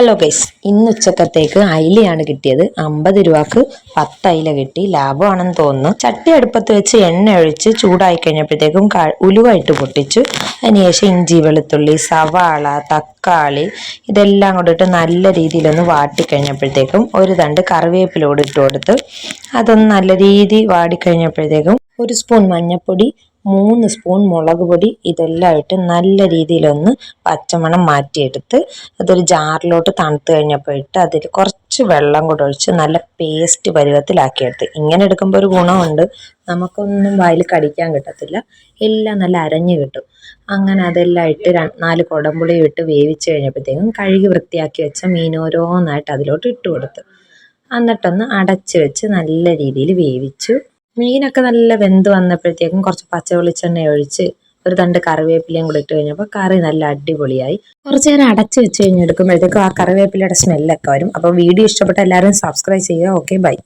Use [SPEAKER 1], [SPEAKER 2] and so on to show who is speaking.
[SPEAKER 1] Hello guys ഇന്ന് ഉച്ചക്കത്തേക്ക് അയിലയാണ് കിട്ടിയത്. അമ്പത് രൂപക്ക് പത്ത് അയില കിട്ടി. ലാഭമാണെന്ന് തോന്നുന്നു. ചട്ടി അടുപ്പത്ത് വെച്ച് എണ്ണ ഒഴിച്ച് ചൂടായി കഴിഞ്ഞപ്പോഴത്തേക്കും ഉലുവായിട്ട് പൊട്ടിച്ചു. അതിനുശേഷം ഇഞ്ചി വെളുത്തുള്ളി സവാള തക്കാളി ഇതെല്ലാം കൊണ്ടിട്ട് നല്ല രീതിയിലൊന്ന് വാട്ടിക്കഴിഞ്ഞപ്പോഴത്തേക്കും ഒരു തണ്ട് കറിവേപ്പിലോട് ഇട്ട് കൊടുത്ത് അതൊന്ന് നല്ല രീതി വാടിക്കഴിഞ്ഞപ്പോഴത്തേക്കും ഒരു സ്പൂൺ മഞ്ഞൾപ്പൊടി മൂന്ന് സ്പൂൺ മുളക് പൊടി ഇതെല്ലാം ഇട്ട് നല്ല രീതിയിലൊന്ന് പച്ചമണം മാറ്റിയെടുത്ത് അതൊരു ജാറിലോട്ട് തണുത്ത് കഴിഞ്ഞപ്പോൾ ഇട്ട് അതിൽ കുറച്ച് വെള്ളം കൂടെ ഒഴിച്ച് നല്ല പേസ്റ്റ് പരുവത്തിലാക്കിയെടുത്ത്. ഇങ്ങനെ എടുക്കുമ്പോൾ ഒരു ഗുണമുണ്ട്. നമുക്കൊന്നും വായിൽ കടിക്കാൻ കിട്ടത്തില്ല. എല്ലാം നല്ല അരഞ്ഞു കിട്ടും. അങ്ങനെ അതെല്ലാം ഇട്ട് നാല് കുടംപുളി ഇട്ട് വേവിച്ച് കഴിഞ്ഞപ്പോഴത്തേക്കും കഴുകി വൃത്തിയാക്കി വെച്ച മീൻ ഓരോന്നായിട്ട് അതിലോട്ട് ഇട്ട് കൊടുത്ത്. എന്നിട്ടൊന്ന് അടച്ച് വെച്ച് നല്ല രീതിയിൽ വേവിച്ചു. മീനൊക്കെ നല്ല വെന്ത് വന്നപ്പോഴത്തേക്കും കുറച്ച് പച്ച വെളിച്ചെണ്ണ ഒഴിച്ച് ഒരു തണ്ട് കറിവേപ്പിലയും കൂടെ ഇട്ട് കഴിഞ്ഞപ്പോൾ കറി നല്ല അടിപൊളിയായി. കുറച്ച് നേരം അടച്ച് വെച്ച് കഴിഞ്ഞെടുക്കുമ്പോഴത്തേക്കും ആ കറിവേപ്പിലയുടെ സ്മെല്ലൊക്കെ വരും. അപ്പോൾ വീഡിയോ ഇഷ്ടപ്പെട്ട എല്ലാവരും സബ്സ്ക്രൈബ് ചെയ്യുക. Okay bye